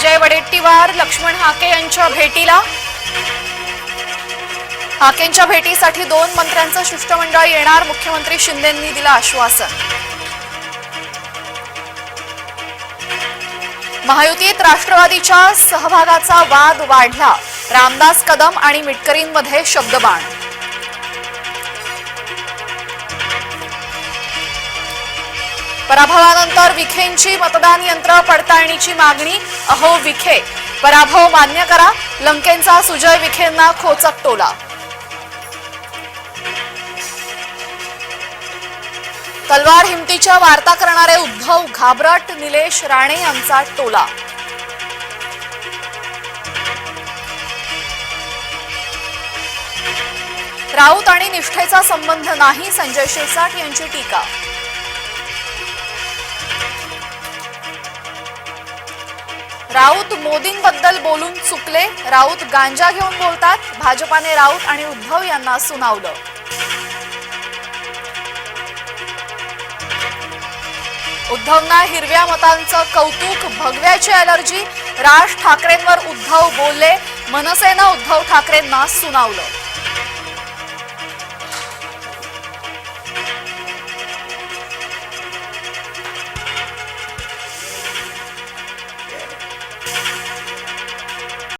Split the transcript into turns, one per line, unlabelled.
विजय वडेट्टीवार लक्ष्मण हाके यांच्या भेटीला. हाकेंच्या भेटीसाठी दोन मंत्र्यांचं शिष्टमंडळ येणार मुख्यमंत्री शिंदेंनी दिलं आश्वासन. महायुतीत राष्ट्रवादीच्या सहभागाचा वाद वाढला. रामदास कदम आणि मिटकरींमध्ये शब्दबाण. पराभवानंतर विखेंची मतदान यंत्र पडताळणीची मागणी अहो विखे. पराभव मान्य करा लंकेंचा सुजय विखेंना खोचक टोला. तलवार हिमतीच्या वार्ता करणारे उद्धव घाबरट निलेश राणे यांचा टोला. राऊत आणि निष्ठेचा संबंध नाही संजय शिरसाट यांची टीका. राऊत मोदींबद्दल बोलून चुकले. राऊत गांजा घेऊन बोलतात. भाजपाने राऊत आणि उद्धव यांना सुनावलं. उद्धवना हिरव्या मतांचं कौतुक भगव्याची अलर्जी राज ठाकरेंवर उद्धव बोलले. मनसेनं उद्धव ठाकरेंना सुनावलं.